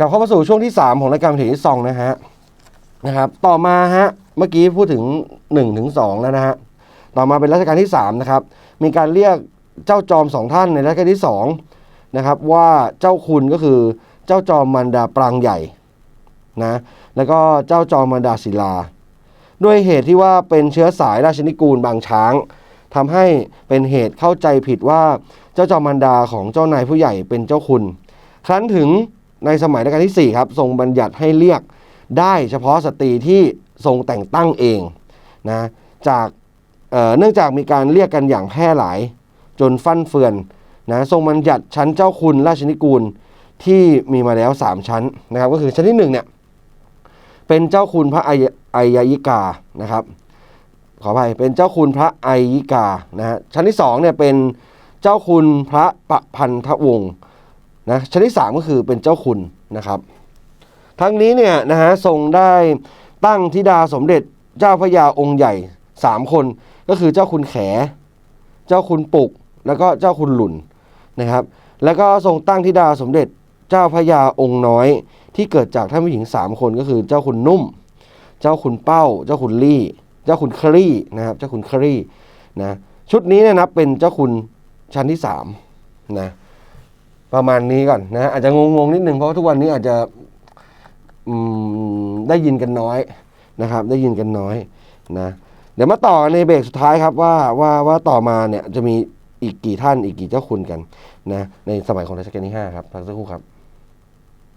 กลับเข้ามาสู่ช่วงที่ 3 ของรายการเทที่ซองนะฮะนะครับ ต่อมาฮะเมื่อกี้พูดถึง1ถึง2แล้วนะฮะต่อมาเป็นรัชกาลที่3นะครับมีการเรียกเจ้าจอมสองท่านในรัชกาลที่2นะครับว่าเจ้าคุณก็คือเจ้าจอมมันดาปรางใหญ่นะแล้วก็เจ้าจอมมันดาศิลา ด้วยเหตุที่ว่าเป็นเชื้อสายราชนิกูลบางช้างทำให้เป็นเหตุเข้าใจผิดว่าเจ้าจอมมันดาของเจ้านายผู้ใหญ่เป็นเจ้าคุณ ครั้นถึง ในสมัยรัชกาลที่ 4 ครับ ทรงบัญญัติให้เรียกได้เฉพาะสตรีที่ทรงแต่งตั้งเองนะจากเเนื่องจากมีการเรียกกันอย่างแพร่หลาย จนฟั่นเฟือนนะทรงบัญญัติชั้นเจ้าคุณราชนิกูลที่มีมาแล้ว 3 ชั้นนะครับ ก็คือชั้นที่1เนี่ยเป็นเจ้าคุณพระไอยยยิกานะครับขออภัยเป็นเจ้าคุณพระไอยิกานะฮะชั้นที่สองเนี่ยเป็นเจ้าคุณพระประพันธวงศ์ นะชั้นที่สามก็คือเป็นเจ้าคุณนะครับ ทั้งนี้เนี่ยนะฮะทรงได้ตั้งธิดาสมเด็จเจ้าพระยาองค์ใหญ่สามคนก็คือเจ้าคุณแข เจ้าคุณปุก แล้วก็เจ้าคุณหลุนนะครับ แล้วก็ทรงตั้งธิดาสมเด็จเจ้าพระยาองค์น้อย ที่เกิดจากท่านผู้หญิงสามคนก็คือเจ้าคุณนุ่ม เจ้าคุณเป้า เจ้าคุณลี่ เจ้าคุณคลี่นะครับ เจ้าคุณคลี่นะชุดนี้เนี่ยนับเป็นเจ้าคุณชั้นที่สามนะ ประมาณนี้ก่อนนะอาจจะงงๆนิดนึงเพราะทุกวันนี้อาจจะได้ยินกันน้อยนะครับ ได้ยินกันน้อยนะเดี๋ยวมาต่อในเบรกสุดท้ายครับว่าว่าว่าต่อมาเนี่ยจะมีอีกกี่ท่านอีกกี่เจ้าคุณกันนะในสมัยของรัชกาลที่ห้าครับพักสักครู่ครับ